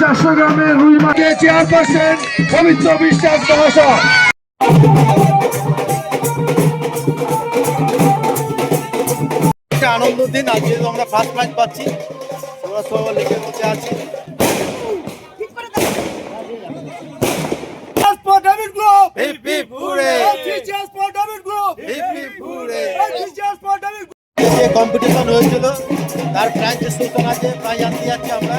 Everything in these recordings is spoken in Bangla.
চারশো গ্রামের রুই মাছ চেয়ারপারসন পবিত্র বিশ্বাস মহাশয় আনন্দ দিন, আজকে আমরা ফার্স্ট প্রাইজ পাচ্ছি। আমরা সবাই লিখে আছি। যে কম্পিটিশন হয়েছিল তার প্রাইজ যে আছে প্রাইজ আনতে যাচ্ছি আমরা।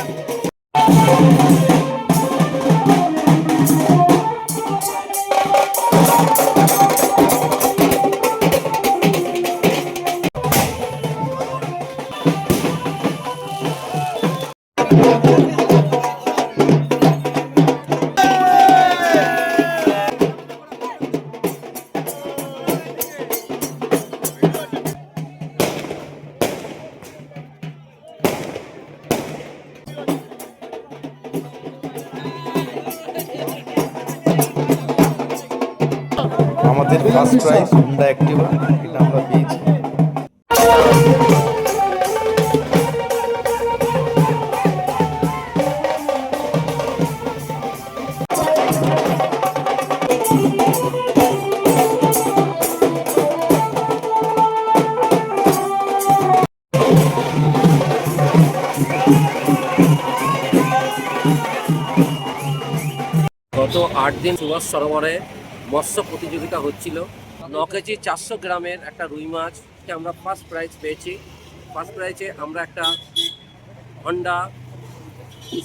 আমাদের ফার্স্ট প্রাইজ হুন্ডা অ্যাক্টিভা এটা আমরা পেয়েছি। গত আট দিন সুভাষ সরোবরে মৎস্য প্রতিযোগিতা হচ্ছিল। ন কেজি চারশো গ্রামের একটা রুই মাছকে আমরা ফার্স্ট প্রাইজ পেয়েছি। ফার্স্ট প্রাইজে আমরা একটা হন্ডা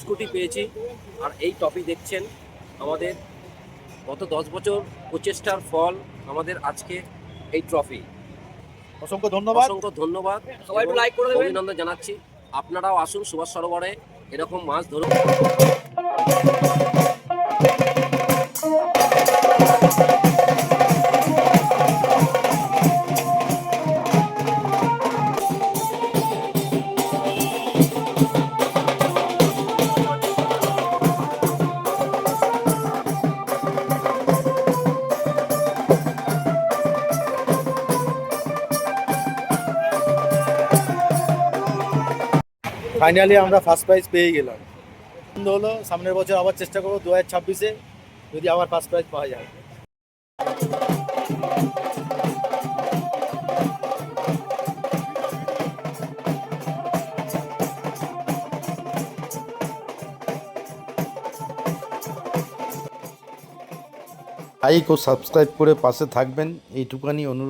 স্কুটি পেয়েছি। আর এই টপি দেখছেন আমাদের গত দশ বছর প্রচেষ্টার ফল আমাদের আজকে এই ট্রফি। অসংখ্য ধন্যবাদ। অসংখ্য ধন্যবাদ সবাই like করে অভিনন্দন জানাচ্ছি। আপনারাও আসুন সুভাষ সরোবরে এরকম মাছ ধরুন। ফাইনালি আমরা ফার্স্ট প্রাইজ পেয়ে গেলাম। আনন্দ হলো, সামনের বছর আবার চেষ্টা করব দু হাজার ছাব্বিশে, যদি আবার ফার্স্ট প্রাইজ পাওয়া যায়। লাইক ও সাবস্ক্রাইব করে পাশে থাকবেন। এইটুকানি অনুরোধ।